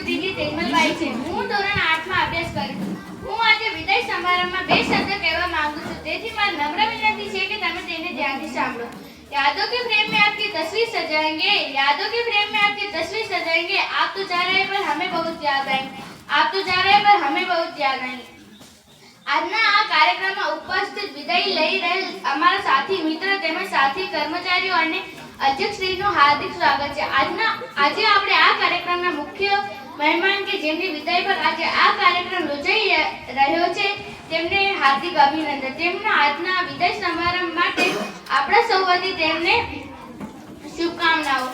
બીજી તેજમલબાઈ છે હું ધોરણ આઠમાં અભ્યાસ કરું છું હું આજે વિદાય સમારંભમાં બે શબ્દ કહેવા માંગુ છું તેથી મારી નમ્ર વિનંતી છે કે તમે તેને ધ્યાનથી સાંભળો यादों के फ्रेम में आपकी तस्वीर सजाएंगे यादों के फ्रेम में आपकी तस्वीर सजाएंगे आप तो जा रहे हैं पर हमें बहुत याद आएंगे आप तो जा रहे हैं पर हमें बहुत याद आएंगे આજના આ કાર્યક્રમમાં ઉપસ્થિત વિદાય લઈ રહેલ અમારા સાથી મિત્ર તેમજ સાથી કર્મચારીઓ અને અધ્યક્ષશ્રીનું હાર્દિક સ્વાગત છે. આજના, આજે આપણે આ કાર્યક્રમના મુખ્ય મહેમાન કે જેમની વિદાય પર આજે આ કાર્યક્રમ યોજાઈ રહ્યો છે, તેમને હાર્દિક અભિનંદન. તેમના આજના વિદાય સમારંભ માટે આપણા સૌ વતી તેમને શુભકામનાઓ.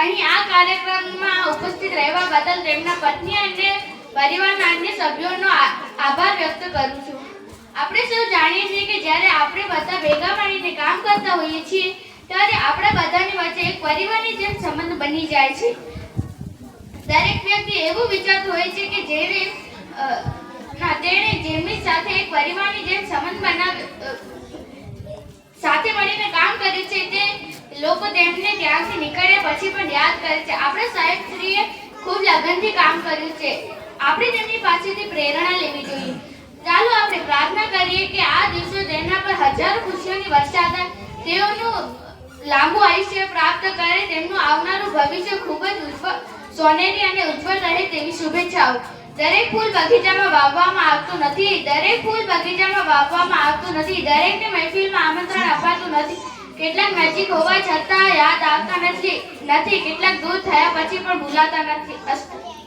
અહીં આ કાર્યક્રમમાં ઉપસ્થિત રહેવા બદલ તેમના પત્ની અને પરિવારના અન્ય સભ્યોનો આભાર વ્યક્ત કરું છું. આપણે સૌ જાણીએ છીએ કે જ્યારે આપણે બધા ભેગા મળીને કામ કરતા હોઈએ છીએ ત્યારે આપણા બધાની વચ્ચે એક પરિવારની જેમ સંબંધ બની જાય છે. દરેક વ્યક્તિ એવું વિચારતો હોય છે કે જેણે હા, તેણે જેમની સાથે એક પરિવારની જેમ સંબંધ બનાવ્યો સાથે મળીને કામ કર્યું છે, તે લોકો તેમને ત્યાંથી નીકળ્યા પછી પણ યાદ કરે છે. આપણા સાહેબ શ્રીએ ખૂબ લગનથી કામ કર્યું છે. આપણે તેમની પાસેથી પ્રેરણા લેવી જોઈએ ચાલો આપણે પ્રાર્થના કરીએ કે આ દિવસો તેના પર હજારો ખુશીઓની વર્ષા થાય તેઓનું લાંબુ આયુષ્ય પ્રાપ્ત કરે, તેમનું આવનારું ભવિષ્ય ખૂબ જ ઉજ્જવળ સોનેરી અને ઉજ્જવળ રહે તેવી શુભેચ્છાઓ. દરેક ફૂલ બગીચામાં વાવવામાં આવતું નથી, દરેક ફૂલ બગીચામાં વાવવામાં આવતું નથી, દરેકને મહેફિલમાં આમંત્રણ અપાતું નથી. કેટલાક નજીક હોવા છતાં યાદ આવતા નથી નથી. કેટલાક દૂર થયા પછી પણ ભૂલાતા નથી. અસ્તુ